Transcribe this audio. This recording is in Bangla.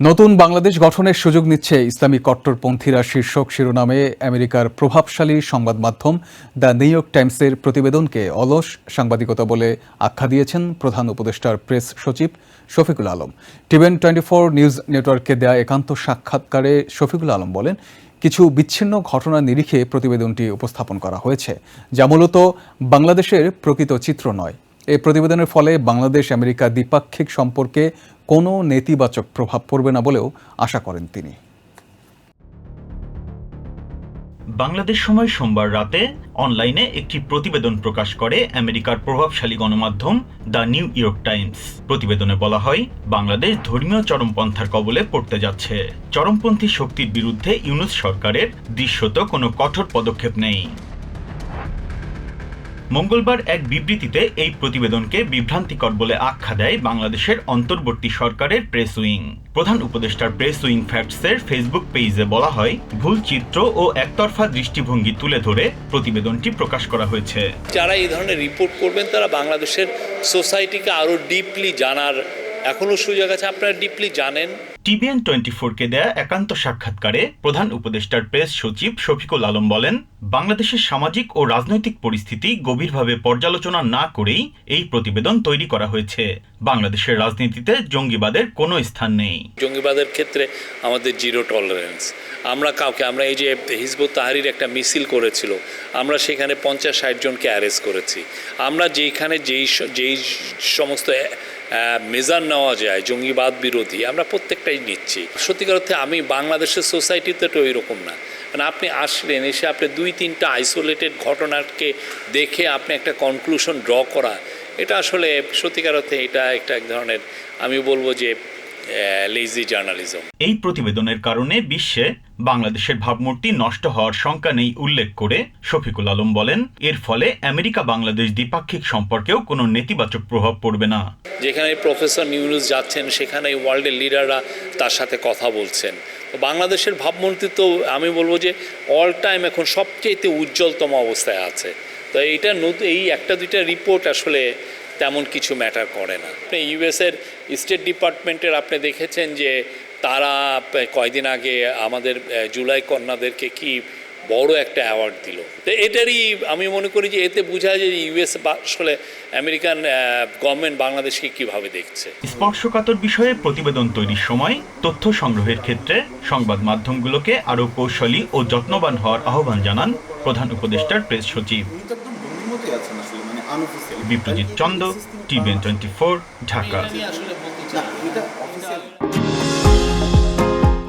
নতুন বাংলাদেশ গঠনের সুযোগ নিচ্ছে ইসলামী কট্টরপন্থীরা শীর্ষক শিরোনামে আমেরিকার প্রভাবশালী সংবাদ মাধ্যম দ্য নিউ ইয়র্ক টাইমসের প্রতিবেদনকে অলস সাংবাদিকতা বলে আখ্যা দিয়েছেন প্রধান উপদেষ্টার প্রেস সচিব Shafiqul Alam. TBN twenty four news নেটওয়ার্ককে দেয়া একান্ত সাক্ষাৎকারে শফিকুল আলম বলেন, কিছু বিচ্ছিন্ন ঘটনা নিরিখে প্রতিবেদনটি উপস্থাপন করা হয়েছে, যা মূলত বাংলাদেশের প্রকৃত চিত্র নয়। এই প্রতিবেদনের ফলে বাংলাদেশ আমেরিকা দ্বিপাক্ষিক সম্পর্কে কোনো নেতিবাচক প্রভাব পড়বে না বলেও আশা করেন তিনি। বাংলাদেশ সময় সোমবার রাতে অনলাইনে একটি প্রতিবেদন প্রকাশ করে আমেরিকার প্রভাবশালী গণমাধ্যম দ্য নিউ ইয়র্ক টাইমস। প্রতিবেদনে বলা হয়, বাংলাদেশ ধর্মীয় চরমপন্থার কবলে পড়তে যাচ্ছে। চরমপন্থী শক্তির বিরুদ্ধে ইউনুস সরকারের দৃশ্যত কোনো কঠোর পদক্ষেপ নেই। মঙ্গলবার এক বিবৃতিতে এই প্রতিবেদনকে বিভ্রান্তিকর বলে আখ্যা দেয় বাংলাদেশের অন্তর্বর্তী সরকারের প্রেস উইং প্রধান উপদেষ্টার প্রেস উইং ফ্যাক্টসের ফেসবুক পেজে বলা হয়, ভুল চিত্র ও একতরফা দৃষ্টিভঙ্গি তুলে ধরে প্রতিবেদনটি প্রকাশ করা হয়েছে। যারা এই ধরনের রিপোর্ট করবেন, তারা বাংলাদেশের সোসাইটিকে আরও ডিপলি জানার এখনও সুযোগ আছে। আপনারা ডিপলি জানেন টিভিএন টোয়েন্টি ফোরকে দেয়া একান্ত সাক্ষাৎকারে প্রধান উপদেষ্টার প্রেস সচিব শফিকুল আলম বলেন, বাংলাদেশের সামাজিক ও রাজনৈতিক পরিস্থিতি গভীরভাবে পর্যালোচনা না করেই এই প্রতিবেদন তৈরি করা হয়েছে। বাংলাদেশের রাজনীতিতে জঙ্গিবাদের কোনো স্থান নেই। জঙ্গিবাদের ক্ষেত্রে আমাদের জিরো টলারেন্স। আমরা কাউকে, আমরা এই যে হিজবুত তাহারির একটা মিছিল করেছিল, আমরা সেখানে পঞ্চাশ ষাট জনকে অ্যারেস্ট করেছি। আমরা যেইখানে যেই যেই সমস্ত মেজার নেওয়া যায় জঙ্গিবাদ বিরোধী, আমরা প্রত্যেকটাই নিচ্ছি। সত্যিকার অর্থে আমি বাংলাদেশের সোসাইটিতে তো এরকম না। মানে আপনি আসলেন, এসে আপনি দুই, তিনটা আইসোলেটেড ঘটনাকে দেখে আপনি একটা কনক্লুশন ড্র করা, এটা আসলে সত্যিকার অর্থে এটা একটা এক ধরনের, আমি বলব যে লেজি জার্নালিজম এই প্রতিবেদনের কারণে বিশ্বে বাংলাদেশের ভাবমূর্তি নষ্ট হওয়ার শঙ্কা নেই উল্লেখ করে শফিকুল আলম বলেন, এর ফলে আমেরিকা বাংলাদেশ দ্বিপাক্ষিক সম্পর্কেও কোনো নেতিবাচক প্রভাব পড়বে না। যেখানে প্রফেসর নিউরুজ যাচ্ছেন সেখানে ওয়ার্ল্ডের লিডাররা তার সাথে কথা বলছেন। বাংলাদেশের ভাবমূর্তি তো আমি বলব যে অল টাইম এখন সবচেয়ে উজ্জ্বলতম অবস্থায় আছে। তো এইটা নতুন এই একটা দুইটা রিপোর্ট আসলে তেমন কিছু ম্যাটার করে না। আপনি ইউএসের স্টেট ডিপার্টমেন্টের আপনি দেখেছেন যে তারা কয়দিন আগে আমাদের জুলাই কন্যাদেরকে কি বড় একটা অ্যাওয়ার্ড দিল। তো এটারই আমি মনে করি যে এতে বোঝা যায় যে ইউএস আসলে আমেরিকান গভর্নমেন্ট বাংলাদেশকে কীভাবে দেখছে। স্পর্শকাতর বিষয়ে প্রতিবেদন তৈরির সময় তথ্য সংগ্রহের ক্ষেত্রে সংবাদ মাধ্যমগুলোকে আরও কৌশলী ও যত্নবান হওয়ার আহ্বান জানান প্রধান উপদেষ্টার প্রেস সচিব। মানে Biprajit Chanda TBN twenty four Dhaka.